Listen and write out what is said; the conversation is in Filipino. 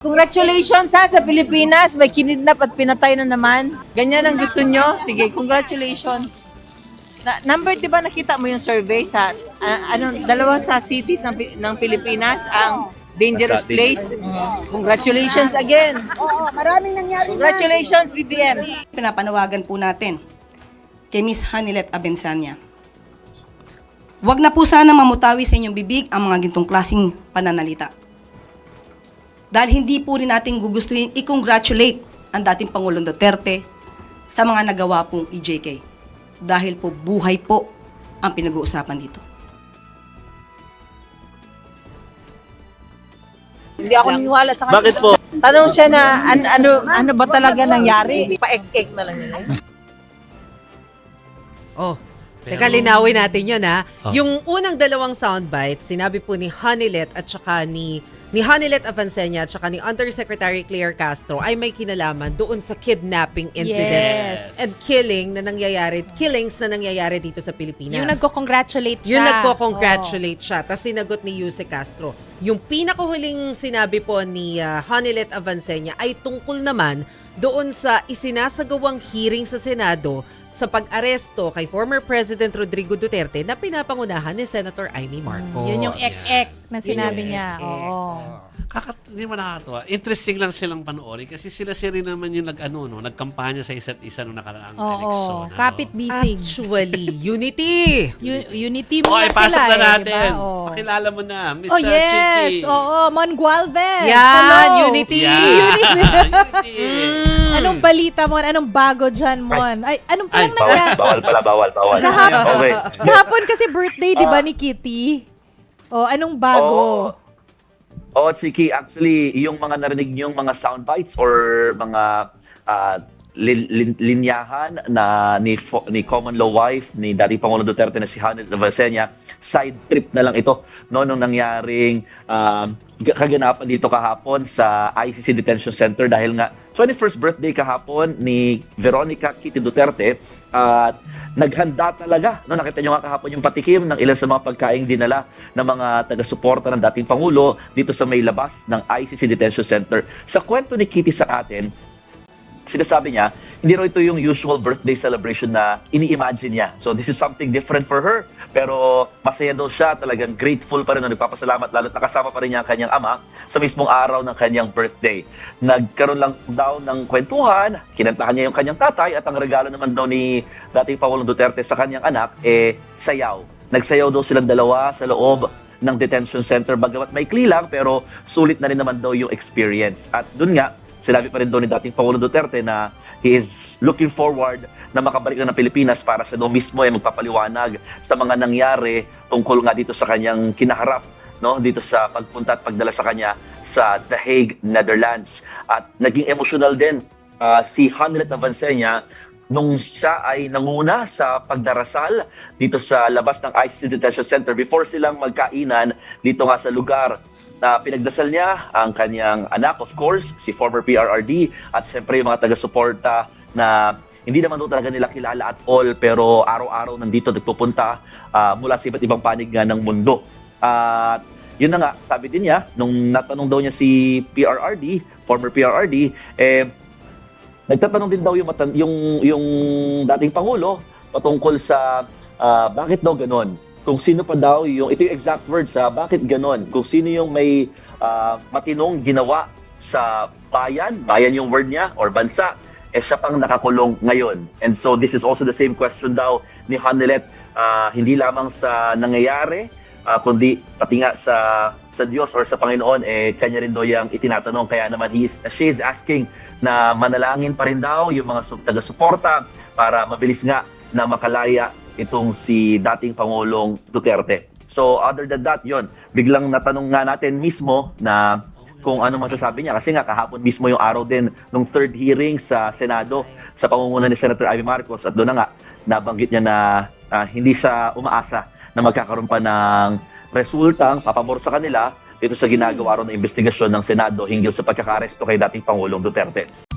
Congratulations ha sa Pilipinas. May kinidnap at pinatay na naman. Ganyan ang gusto nyo? Sige, congratulations. Na, number, di ba nakita mo yung survey sa, ah, ano, dalawa sa cities ng, ng Pilipinas ang dangerous place? Congratulations again. Oo, maraming nangyari na. Congratulations, BBM. pinapanawagan po natin kay Miss Hanilet Abensanya. Huwag na po sana mamutawi sa inyong bibig ang mga gintong klasing pananalita. Dahil hindi po rin natin gugustuhin i-congratulate ang dating Pangulong Duterte sa mga nagawa pong EJK. Dahil po buhay po ang pinag-uusapan dito. Hindi ako niniwala sa kanya. Bakit po? Tanong siya na an- ano ano ba talaga nangyari? Pa-ek-ek na lang yun. Oh, teka, linawin natin yun ha. Oh. Yung unang dalawang soundbite, sinabi po ni Hanilet at saka ni ni Hanilet Avancenia at saka ni Undersecretary Claire Castro ay may kinalaman doon sa kidnapping incidents Yes. and killing na nangyayari, killings na nangyayari dito sa Pilipinas. Yung nagko-congratulate siya. Yung nagko-congratulate siya. Tapos sinagot ni Yuse Castro. Yung pinakahuling sinabi po ni uh, Hanilet Avancenia ay tungkol naman doon sa isinasagawang hearing sa Senado sa pag-aresto kay former President Rodrigo Duterte na pinapangunahan ni Senator Amy Marcos. Yun yung ek-ek na Yun sinabi yung niya. ek-ek. Oo. Kakat hindi mo nakakatuwa. Interesting lang silang panoorin kasi sila sila rin naman yung nag-ano, no, nagkampanya sa isa't isa nung nakaraang Oo. eleksyon. ano. Kapit bisig. Actually, unity! U- unity mo Okay, na pasok sila na eh, natin. diba? Oo. Pakilala mo na, Miss Oh yes! Chiki. Oo, Mon Gualvez! Yan, Hello! unity! Yeah. Unity. Anong balita mo? Anong bago dyan, Mon? Ay, anong Ay, palang nangyari? Bawal pala, bawal, bawal. Kahapon. Okay. Kahapon kasi birthday, di ba, Ah. ni Kitty? Oh, anong bago? Oo. Oo, Chiki, actually, yung mga narinig niyong mga sound bites or mga ah, lin- lin- linyahan na ni, ni common law wife ni dating Pangulong Duterte na si Hanel Valsenia, side trip na lang ito no nung nangyaring g- kaganapan dito kahapon sa ICC Detention Center dahil nga 21st birthday kahapon ni Veronica Kitty Duterte at naghanda talaga. No, nakita nyo nga kahapon yung patikim ng ilan sa mga pagkaing dinala ng mga taga-suporta ng dating Pangulo dito sa may labas ng ICC Detention Center. Sa kwento ni Kitty sa atin, sinasabi niya, hindi raw ito yung usual birthday celebration na ini-imagine niya. So this is something different for her. Pero masaya daw siya, talagang grateful pa rin, no, nagpapasalamat, lalo nakasama pa rin niya ang kanyang ama sa mismong araw ng kanyang birthday. Nagkaroon lang daw ng kwentuhan, kinantahan niya yung kanyang tatay, at ang regalo naman daw ni dating Pangulong Duterte sa kanyang anak, eh, sayaw. Nagsayaw daw silang dalawa sa loob ng detention center, bagamat maikli lang, pero sulit na rin naman daw yung experience. At dun nga, sinabi pa rin doon ni dating Pangulo Duterte na he is looking forward na makabalik na ng Pilipinas para siya daw mismo ay magpapaliwanag sa mga nangyari tungkol nga dito sa kanyang kinaharap no dito sa pagpunta at pagdala sa kanya sa The Hague, Netherlands. At naging emotional din ah, si Hamlet Avancenia nung siya ay nanguna sa pagdarasal dito sa labas ng ICC Detention Center before silang magkainan dito nga sa lugar na pinagdasal niya ang kanyang anak, of course, si former PRRD, at siyempre yung mga taga-suporta na hindi naman daw talaga nila kilala at all, pero araw-araw nandito nagpupunta ah, mula sa iba't ibang panig nga ng mundo. At yun na nga, sabi din niya, nung natanong daw niya si PRRD, former PRRD, eh, nagtatanong din daw yung, matan- yung, yung dating Pangulo patungkol sa ah, bakit daw ganon kung sino pa daw yung, ito yung exact words ha, bakit ganon? Kung sino yung may ah, matinong ginawa sa bayan, bayan yung word niya, or bansa, eh siya pang nakakulong ngayon. And so this is also the same question daw ni Hanelet, ah, hindi lamang sa nangyayari, ah, kundi pati nga sa sa Diyos or sa Panginoon, eh kanya rin daw yung itinatanong. Kaya naman he is, she is asking na manalangin pa rin daw yung mga su- taga-suporta para mabilis nga na makalaya itong si dating Pangulong Duterte. So other than that, yon biglang natanong nga natin mismo na kung ano masasabi niya. Kasi nga kahapon mismo yung araw din nung third hearing sa Senado sa pamumuno ni Senator Ivy Marcos at doon na nga nabanggit niya na ah, hindi siya umaasa na magkakaroon pa ng resultang papabor sa kanila dito sa ginagawa ron ng investigasyon ng Senado hinggil sa pagkakaresto kay dating Pangulong Duterte.